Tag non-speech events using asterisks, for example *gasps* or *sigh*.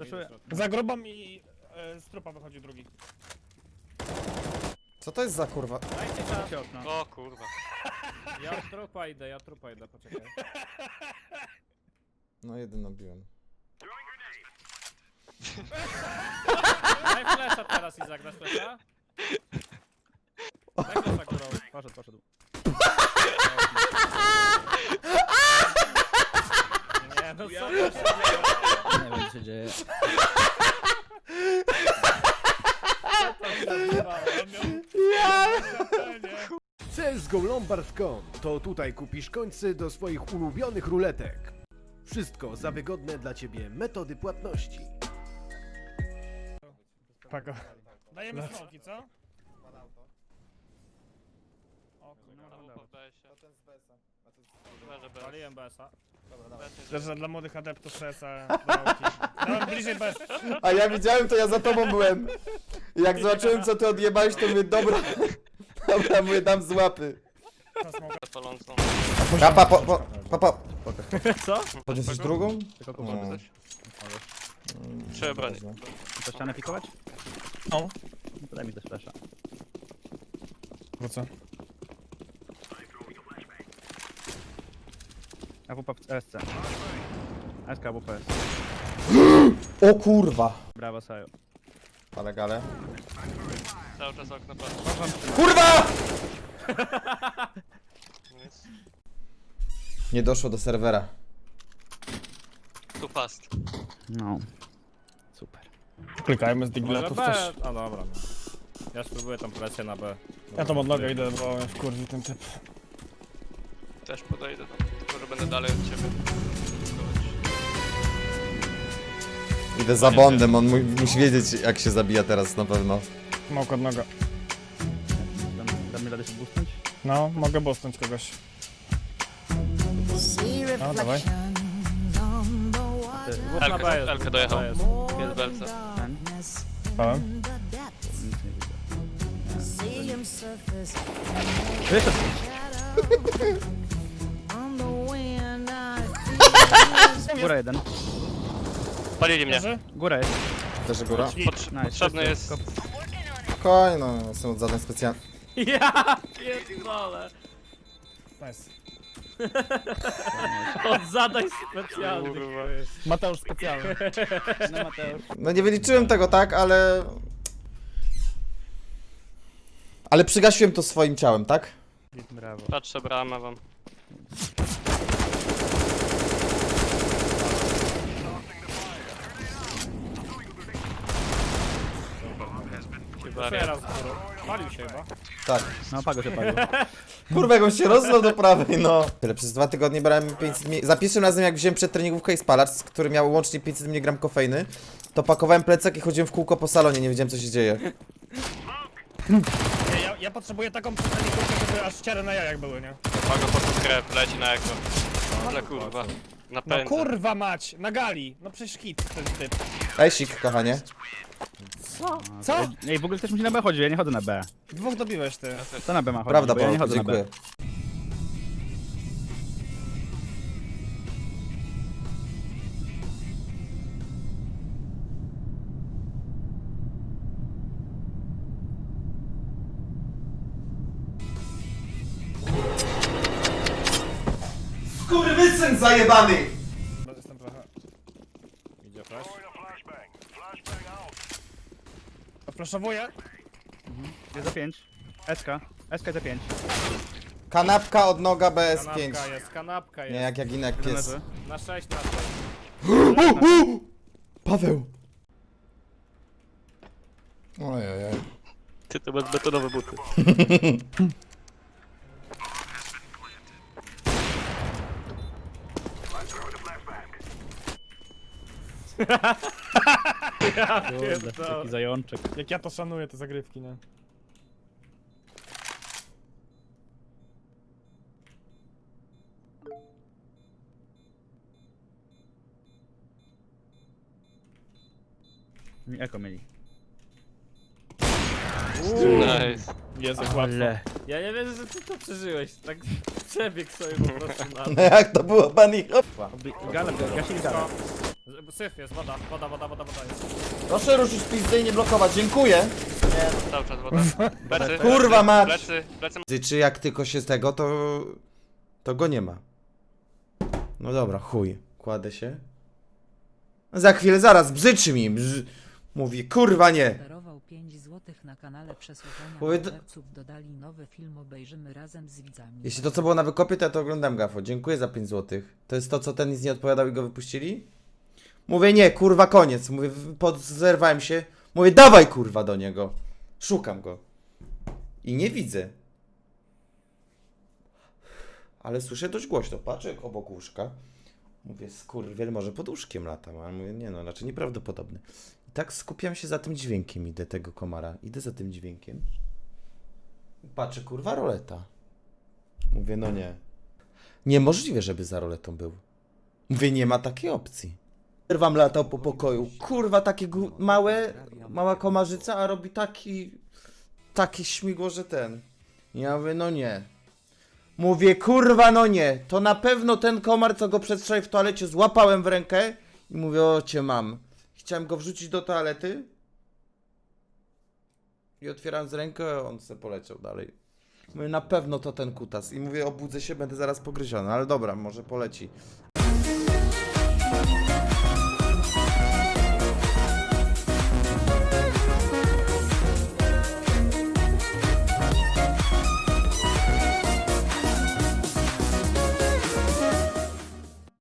Flashuję. Za grubą i e, z trupa wychodzi drugi. Co to jest za kurwa? Dajcie czas. okno. O kurwa. *laughs* Ja od trupa idę, ja od trupa idę, poczekaj. *laughs* No jeden nabiłem. *laughs* Daj flesza teraz, Izak, dasz flesza? Daj flesza, którą... Poszedł, poszedł. Nie, no co to się dzieje? Nie wiem co się dzieje. CSGO Lombard.com to tutaj kupisz końce do swoich ulubionych ruletek. Wszystko za wygodne dla Ciebie metody płatności. Pako. Dajemy smoki, co? O kurwa. Poddaję się. Leżę bez. Waliłem BS-a. Że dla młodych adeptów CS-a. *laughs* Dałem bliżej. A ja widziałem to, ja za tobą byłem. Jak zobaczyłem co ty odjebałeś, to mówię, dobra. Dobra, mówię, dam z łapy. Smoka. Palącą. Papa, po, po, papa. Co? Podniesiesz drugą? Tylko No. kupę. Trzeba bronić. To ścianę pikować? No. No to Daj mi też flasha. Wrócę. AWP w SC. SK AWP jest. *gasps* O kurwa. Brawo Saju. Ale gale. Cały czas okno patrzę. Kurwa! Nic. Nie doszło do serwera. Tu fast. No. Super. Klikajmy z digletów B? też. A dobra, no. Ja spróbuję tą presję na B. Ja tam od nogę idę, bo mnie wkurwi ten typ. Też podejdę tam. Tylko, że będę dalej od ciebie. Idę za bondem, on mu, musi wiedzieć jak się zabija teraz na pewno. Smok od noga. Dam, dam mi radę się boostnąć? No, mogę bosnąć kogoś. No, dawaj. Dwóch na dojechał. Jest. Belce. surface Wyszedł! *laughs* Góra jeden. Palili mnie. Góra jest. Też góra? Pot- Nice. Potrzebny jest... Spokojnie, no, jestem od zadań specjalnych. Ja pierdolę. Nice. Od zadań specjalnych. Mateusz specjalny. No Mateusz. No nie wyliczyłem tego, tak, ale... Ale przygasiłem to swoim ciałem, tak? Brawo. Patrzę bramę wam. Teraz górą. Palił się chyba. Tak. No pago się palił. *laughs* Kurwa, jak on się rozlał do prawej, no. Tyle, przez dwa tygodnie brałem 500 mg. Za pierwszym razem, jak wziąłem przedtreningówkę i spalacz, który miał łącznie 500 mg kofeiny, to pakowałem plecak i chodziłem w kółko po salonie, nie wiedziałem co się dzieje. Ja, ja, ja potrzebuję taką przestrzeń, żeby aż ściary na jajach były, nie? Pago po prostu krew leci na ekran. Ale kurwa. No Napędza. kurwa mać, na gali. No przecież hit ten typ. Daj sik, kochanie. Co? Ej, w ogóle ktoś musi na B chodzić, ja nie chodzę na B. Dwóch dobiłeś ty. To na B ma chodzić, Prawda, bo ja nie Paweł, chodzę na B. Skurwysyn zajebany! No, Jestem trochę. Idzie flash. Odflaszowuję. Jest za 5. SK. SK za 5. Kanapka od noga BS5. Kanapka jest, kanapka jest. Nie, jak Jaginek pies. Leży. Na 6 na 6. *gasps* Paweł! Ojej. Ty to bez betonowe buty. *laughs* Kurde, taki zajączek. Jak ja to szanuję, te zagrywki, nie? Eko mieli. Nice. Jezu, łatwo. Ale. Ja nie wierzę, że ty to przeżyłeś. Tak przebieg sobie po prostu na No jak to było, pani? Hop. Gala, gasili galę. Syf jest, woda, woda, woda, woda, woda jest. Proszę ruszyć pizdę i nie blokować, dziękuję. Cały czas woda. *laughs* Plecy, Kurwa mać! Plecy, plecy. Ty, Czy jak tylko się z tego, to... To go nie ma. No dobra, chuj. Kładę się. Za chwilę, zaraz, bzyczy mi. Brzy... Mówi, kurwa nie. Darował 5 złotych na kanale przesłuchania Powie- d- morderców dodali nowy film obejrzymy razem z widzami. Jeśli to co było na wykopie, to ja to oglądam gafo. Dziękuję za 5 złotych. To jest to, co ten nic nie odpowiadał i go wypuścili? Mówię, nie, kurwa, koniec. Mówię, zerwałem się. Mówię, dawaj, kurwa, do niego. Szukam go. I nie widzę. Ale słyszę dość głośno. Patrzę jak obok łóżka. Mówię, skurwiel, może pod łóżkiem latam. Ale mówię, nie no, raczej nieprawdopodobne. I tak skupiam się za tym dźwiękiem, idę tego komara. Idę za tym dźwiękiem. Patrzę, kurwa, roleta. Mówię, no nie. Niemożliwe, żeby za roletą był. Mówię, nie ma takiej opcji. Wam latał po pokoju. Kurwa, takie gó- małe, mała komarzyca, a robi taki, taki śmigło, że ten. Ja mówię, no nie. Mówię, kurwa, no nie. To na pewno ten komar, co go przedwczoraj w toalecie złapałem w rękę i mówię, o cię mam. Chciałem go wrzucić do toalety i otwierając rękę, on se poleciał dalej. Mówię, na pewno to ten kutas. I mówię, obudzę się, będę zaraz pogryziony, ale dobra, może poleci.